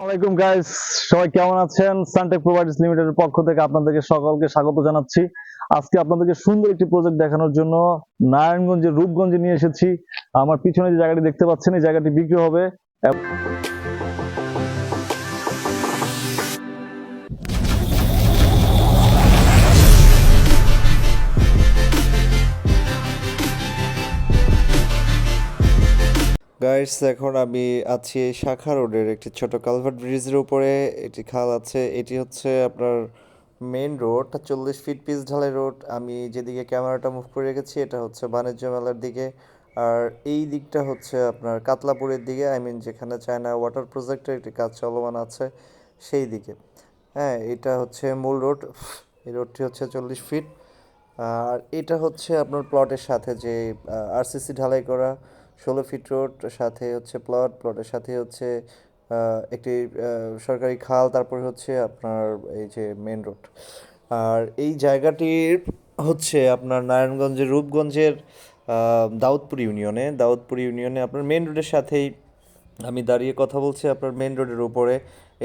আসসালামাইকুম গাইস সবাই কেমন আছেন? সানটেক প্রোভাইডার্স লিমিটেডের পক্ষ থেকে আপনাদেরকে সকলকে স্বাগত জানাচ্ছি। আজকে আপনাদেরকে সুন্দর একটি প্রজেক্ট দেখানোর জন্য নারায়ণগঞ্জের রূপগঞ্জে নিয়ে এসেছি। আমার পিছনে যে জায়গাটি দেখতে পাচ্ছেন, এই জায়গাটি বিক্রি হবে। গাইস এখন আমি আছি শাখা রোডের একটি ছোট কালভার্ট ব্রিজের উপরে। এটি খাল আছে, এটি হচ্ছে আপনার মেইন রোড চল্লিশ ফিট পিস ঢালাই রোড আমি যেদিকে ক্যামেরাটা মুভ করে রেখেছি, এটা হচ্ছে বাণিজ্য মেলার দিকে। আর এই দিকটা হচ্ছে আপনার কাতলাপুরের দিকে আই মিন যেখানে চায়না ওয়াটার প্রজেক্টের একটি কাজ চলমান আছে, সেই দিকে। হ্যাঁ এটা হচ্ছে মূল রোড এই রোডটি হচ্ছে চল্লিশ ফিট আর এটা হচ্ছে আপনার প্লটের সাথে যে আরসিসি ঢালাই করা। ষোলো ফিট রোড সাথে হচ্ছে প্লট প্লটের সাথে হচ্ছে একটি সরকারি খাল, তারপরে হচ্ছে আপনার এই যে মেন রোড আর এই জায়গাটির হচ্ছে আপনার নারায়ণগঞ্জের রূপগঞ্জের দাউদপুর ইউনিয়নে দাউদপুর ইউনিয়নে আপনার মেন রোডের সাথেই আমি দাঁড়িয়ে কথা বলছি আপনার মেন রোডের উপরে।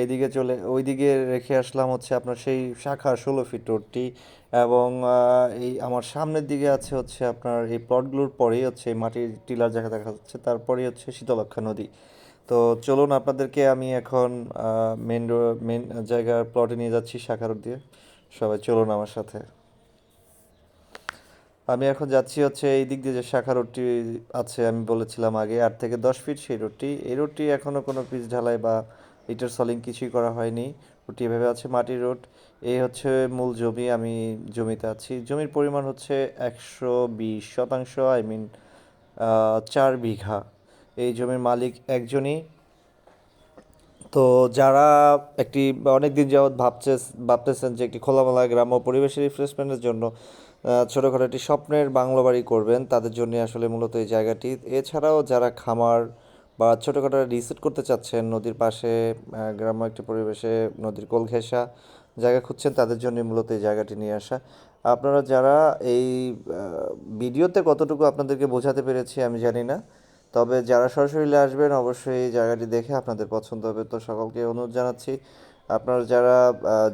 এদিকে চলে, ওইদিকে রেখে আসলাম হচ্ছে আপনার সেই শাখা ষোলো ফিট রোডটি এবং এই আমার সামনের দিকে আছে হচ্ছে আপনার এই প্লটগুলোর পরেই হচ্ছে মাটির টিলার জায়গা দেখা যাচ্ছে। তারপরেই হচ্ছে শীতলক্ষা নদী। তো চলুন আপনাদেরকে আমি এখন মেন রোড মেন জায়গার প্লটে নিয়ে যাচ্ছি শাখা রোড দিয়ে। সবাই চলুন আমার সাথে। আমি এখন যাচ্ছি হচ্ছে এই দিক দিয়ে যে শাখা রোডটি আছে, আমি বলেছিলাম আগে, আট থেকে দশ ফিট সেই রোডটি এই রোডটি এখনও কোনো পিচ ঢালাই বা ইটার সলিং কিছুই করা হয়নি। রোডটি এভাবে আছে মাটির রোড এই হচ্ছে মূল জমি, আমি জমিতে আছি। জমির পরিমাণ হচ্ছে একশো বিশ শতাংশ আই মিন চার বিঘা। এই জমির মালিক একজনই। তো যারা একটি অনেক দিন যাবৎ ভাবছে, ভাবতেছেন যে একটি খোলামেলা গ্রাম্য পরিবেশের রিফ্রেশমেন্টের জন্য ছোটোখাটো একটি স্বপ্নের বাংলো বাড়ি করবেন, তাদের জন্য আসলে মূলত এই জায়গাটি। এছাড়াও যারা খামার বা ছোটোখাটো রিসেট করতে চাচ্ছেন, নদীর পাশে গ্রাম্য একটি পরিবেশে নদীর কোল ঘেঁষা জায়গা খুঁজছেন, তাদের জন্য মূলত এই জায়গাটি নিয়ে আসা। আপনারা যারা এই ভিডিওতে কতটুকু আপনাদেরকে বোঝাতে পেরেছি আমি জানি না। তবে যারা সরাসরি আসবেন, অবশ্যই জায়গাটি দেখে আপনাদের পছন্দ হবে। তো সকলকে অনুরোধ জানাচ্ছি, আপনারা যারা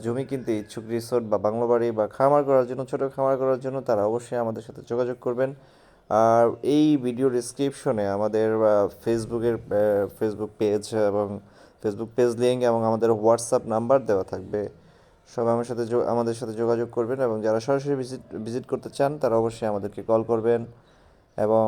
জমি কিনতে ইচ্ছুক রিসোর্ট বা বাংলো বাড়ি বা খামার করার জন্য, ছোট খামার করার জন্য, তারা অবশ্যই আমাদের সাথে যোগাযোগ করবেন। আর এই ভিডিও ডিসক্রিপশনে আমাদের ফেসবুকের ফেসবুক পেজ এবং ফেসবুক পেজ লিঙ্ক এবং আমাদের হোয়াটসঅ্যাপ নাম্বার দেওয়া থাকবে। সবাই আমার সাথে আমাদের সাথে যোগাযোগ করবেন এবং যারা সরাসরি ভিজিট ভিজিট করতে চান, তারা অবশ্যই আমাদেরকে কল করবেন। এবং